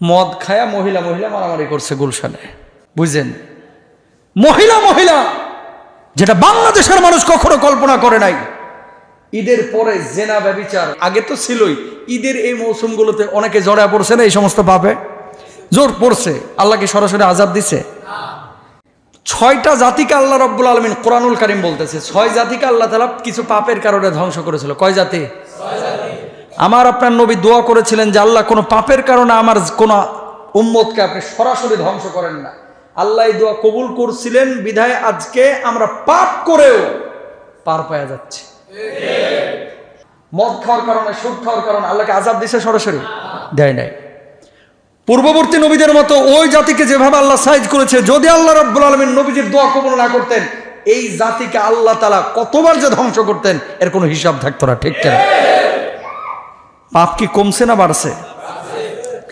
মদ খায়া মহিলা মহিলা মারামারি করছে গুলশানে। বুঝলেন মহিলা মহিলা, যেটা বাংলাদেশের মানুষ কখনো কল্পনা করে নাই। ঈদের পরে জেনা ব্যবিচার, আগে তো ছিলই, ঈদের এই মৌসুমগুলোতে অনেকে জড়া পড়ছে না এই সমস্ত পাপে? জোর পড়ছে। আল্লাহকে সরাসরি আজাব দিছে? ছয়টা জাতিকে আল্লাহ রব্বুল আলমিন কোরআনুল কারিম বলতেছে। ছয় জাতিকে আল্লাহ তালা কিছু পাপের কারণে ধ্বংস করেছিল। কয় জাতি? আমার আপনার নবী দোয়া করেছিলেন যে আল্লাহ কোনো পাপের কারণে আমার কোনো উম্মতকে আপনি সরাসরি ধ্বংস করেন না। আল্লাহ দোয়া কবুল করছিলেন, বিধায় আজকে আমরা পাপ করেও পার পাওয়া যাচ্ছে। মদ খাওয়ার কারণে, সুদ খাওয়ার কারণে আল্লাহকে আজাব দিছে সরাসরি? দেয় নাই। পূর্ববর্তী নবীদের মতো ওই জাতিকে যেভাবে আল্লাহ সাইজ করেছে, যদি আল্লাহ রব্বুল আলমিন নবীজির দোয়া কবুল না করতেন, এই জাতিকে আল্লাহ তালা কতবার যে ধ্বংস করতেন, এর কোনো হিসাব থাকতো না, ঠিক কেন? পাপ কি কমছে না বাড়ছে